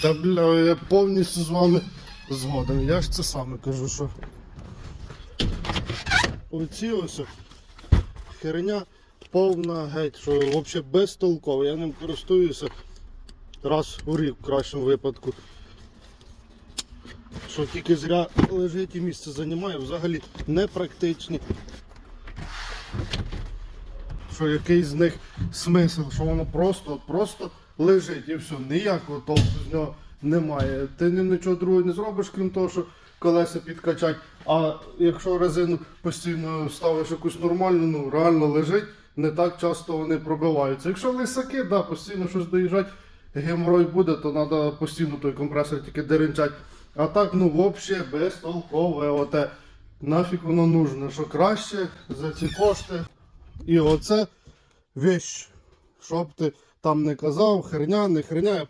Та бля, я повністю з вами згоден. Я ж це саме кажу, що. Оці ось херня повна геть, що взагалі безтолково. Я ним користуюся раз у рік в кращому випадку. Що тільки зря лежить і місце займає, взагалі непрактичні. Що який з них смисл, що воно просто, просто лежить і все, ніякого толку з нього немає. Ти ним нічого другого не зробиш, крім того, що колеса підкачать. А якщо резину постійно ставиш якусь нормальну, ну реально лежить, не так часто вони пробиваються. Якщо лисаки, да, постійно щось доїжджать, геморой буде, то треба постійно той компресор тільки деренчать. А так, ну взагалі безтолкове. Оте. Нафіг воно нужно, що краще за ці кошти. І оце вещь. Щоб ти там не казав, херня, не херня.